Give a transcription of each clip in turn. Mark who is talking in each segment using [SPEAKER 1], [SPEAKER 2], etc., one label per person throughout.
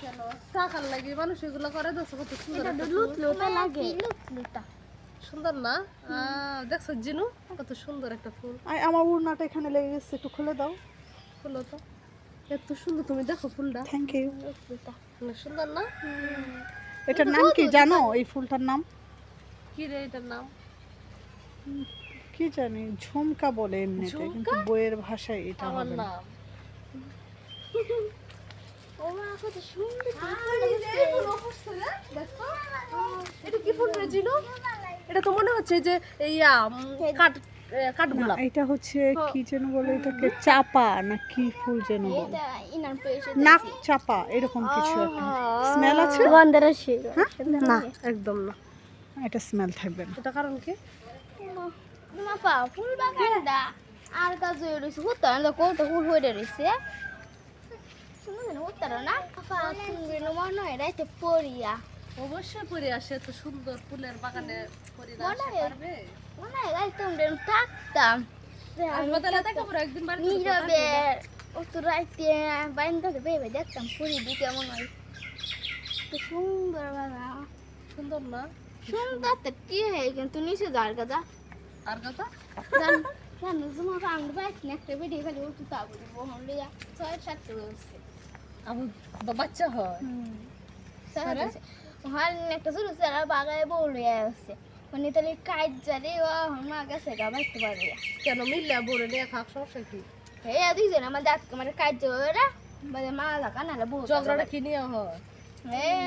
[SPEAKER 1] কেন টাকার লাগে মানুষ এগুলো করে কত সুন্দর সুন্দর না দেখছ জিনু কত সুন্দর একটা ফুল
[SPEAKER 2] আমার উড়নাটা এখানে লেগে গেছে একটু খুলে দাও।
[SPEAKER 1] তো এত সুন্দর তুমি দেখো ফুলটা
[SPEAKER 2] থ্যাংক ইউ
[SPEAKER 1] সুন্দর না
[SPEAKER 2] এটার নাম কি জানো? এই ফুলটার নাম?
[SPEAKER 1] কি রে এটার নাম?
[SPEAKER 2] কি জানি ঝুমকা বলে এমনিতে কিন্তু বইয়ের ভাষায় এটা হবে না।
[SPEAKER 1] এটা কি ফুল রে এটা তো মনে হচ্ছে যে ইয়া কাঠ কাঠগোলাপ।
[SPEAKER 2] এটা হচ্ছে কি যেন বলে এটাকে চাপা না কি ফুল যেন বলে। নাক চাপা এরকম কিছু স্মেল আছে?
[SPEAKER 1] না। একদম না।
[SPEAKER 2] এটা স্মেল থাকবে না।
[SPEAKER 1] এটা কারণ কি?
[SPEAKER 3] ফুল বাগানটা। আর কাজ রয়েছে হতো না কত ফুল হয়ে রয়েছে। না? তুমি মনে হয় রাইতে পড়িয়া
[SPEAKER 1] অবশ্যই পরে আসে এত সুন্দর ফুলের বাগানে
[SPEAKER 3] মনে হয়- হয় রাইতে আমরা থাকতাম।
[SPEAKER 1] তো
[SPEAKER 3] নীরবে। অত রাইতে বাইন্দা ভেবে দেখতাম পুরী মনে হয়। তো সুন্দর বাবা
[SPEAKER 1] সুন্দর না?
[SPEAKER 3] সুন্দর তো কি হয় কিন্তু নিচে যার কথা একটা বেড়ে ফেলে ও
[SPEAKER 1] তুই তাবু বাচ্চা হয়
[SPEAKER 3] হল একটা শুরু সারা বাগায় বলে আসছে মানে তাহলে কাজ জানে ও আমার কাছে গাবাইতে
[SPEAKER 1] কেন মিল্লা বলে নিয়ে খাক সমস্যা কি
[SPEAKER 3] হে দুইজন আমার দাঁত মানে কাজ যাবে মানে মা লাগা না
[SPEAKER 1] ঝগড়াটা কিনিয়ে হয়
[SPEAKER 3] হ্যাঁ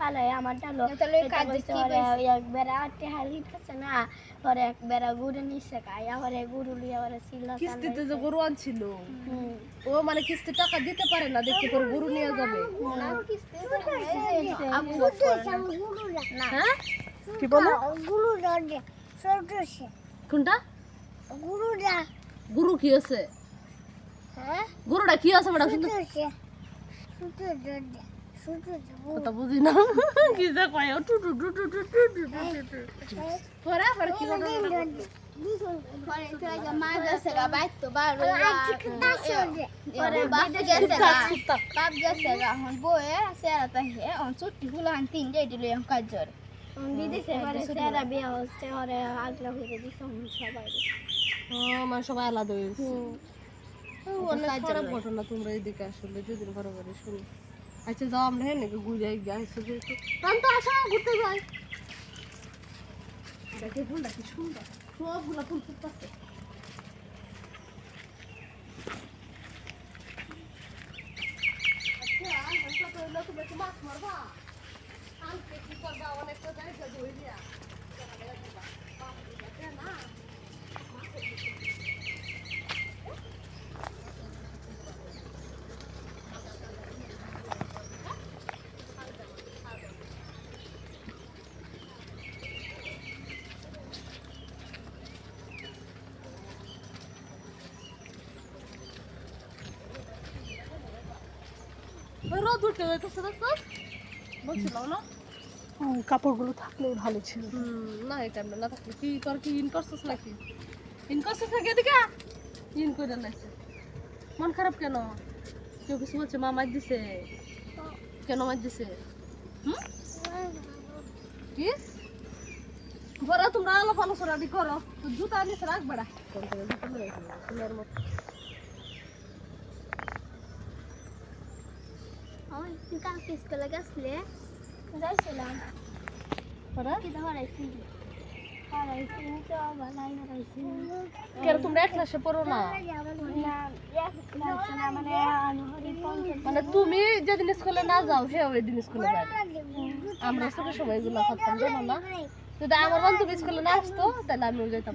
[SPEAKER 3] হালাই আমার ডালো একবার আটে হালি আছে না পরে একবার গুড়ে নিছে কায়া পরে গুড়ু লিয়া পরে সিলা
[SPEAKER 1] কিস্তিতে যে গরু আনছিল ও মানে কিস্তি টাকা দিতে পারে না দেখি তোর গরু নিয়ে যাবে।
[SPEAKER 3] না
[SPEAKER 1] হ্যাঁ?
[SPEAKER 2] কি বলো?
[SPEAKER 1] কোনটা?
[SPEAKER 3] গুরুরা
[SPEAKER 1] গরু কি আছে?
[SPEAKER 3] হ্যাঁ?
[SPEAKER 1] গরুটা কি আছে ম্যাডাম? কথা বুঝি না। কি যে কয় টু টু টু টু টু টু টু টু। পরে পরে কি
[SPEAKER 3] পরে পরে পরে সবাই।
[SPEAKER 1] মানে আলাদা হয়েছে। ও, অনেক খারাপ ঘটনা তোমরা এদিকে আসলে দুদিন ঘরে ঘরে শুনি। আচ্ছা যাও আমরা হ্যাঁ নাকি ঘুরে গেছে যেহেতু তো আসা, ঘুরতে যাই। দেখে ফুলটা কি সুন্দর সবগুলো ফুল ফুটতেছে। মাছ মারবা। কালকে কি করবা? অনেকটা জায়গা ধরে দিয়া রোদ উঠে হইতেছে দেখছ? বলছিলাম না?
[SPEAKER 2] কাপড়গুলো থাকলেই ভালো ছিল।
[SPEAKER 1] না এটা না থাকলে কি কর কি ইন করছিস নাকি? ইন করছিস নাকি এদিকে? ইন করে লাগছে মন খারাপ কেন? কেউ কিছু বলছে মা মার দিছে। কেন মার দিছে? কি? বড় তোমরা আলাপ আলোচনা দি করো। তো জুতা আনিস রাখ রাখব, ফুলের
[SPEAKER 3] কালকে স্কুলে গেছলে যাইছিলাম
[SPEAKER 1] তোমরা এক ক্লাসে পড়ো না
[SPEAKER 3] মানে
[SPEAKER 1] তুমি যেদিন স্কুলে না যাও সে ওই দিন স্কুলে যাবে আমরা ছোট সময় এগুলো করতাম জানো না যদি আমার বান্ধবী স্কুলে না আসতো তাহলে আমিও যেতাম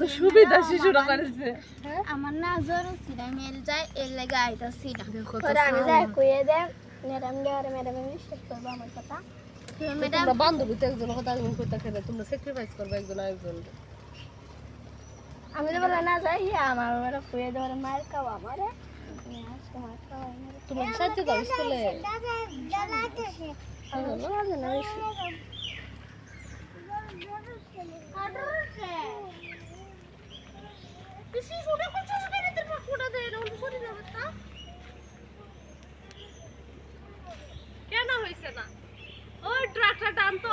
[SPEAKER 1] কত সুবিধা শিশুরা করেছে
[SPEAKER 4] আমার না জ্বর ছিল আমি এল যাই এর লেগে আইতাছি না পরে আমি যাই কইয়ে দেন ম্যাডাম দেওয়ার ম্যাডাম বিশ্বাস করব আমার কথা
[SPEAKER 1] তোমরা বান্ধবী তো কথা একজন করতে খেলে তোমরা স্যাক্রিফাইস করবে একজন আরেকজন
[SPEAKER 4] আমি তো বলে না যাই আমার ওরা কইয়ে দেওয়ার মায়ের খাওয়া আমারে আজকে মার খাওয়া আমারে
[SPEAKER 1] তোমার সাহায্য স্কুলে কেন হয়েছে না? ওই ট্রাকটা টানতো।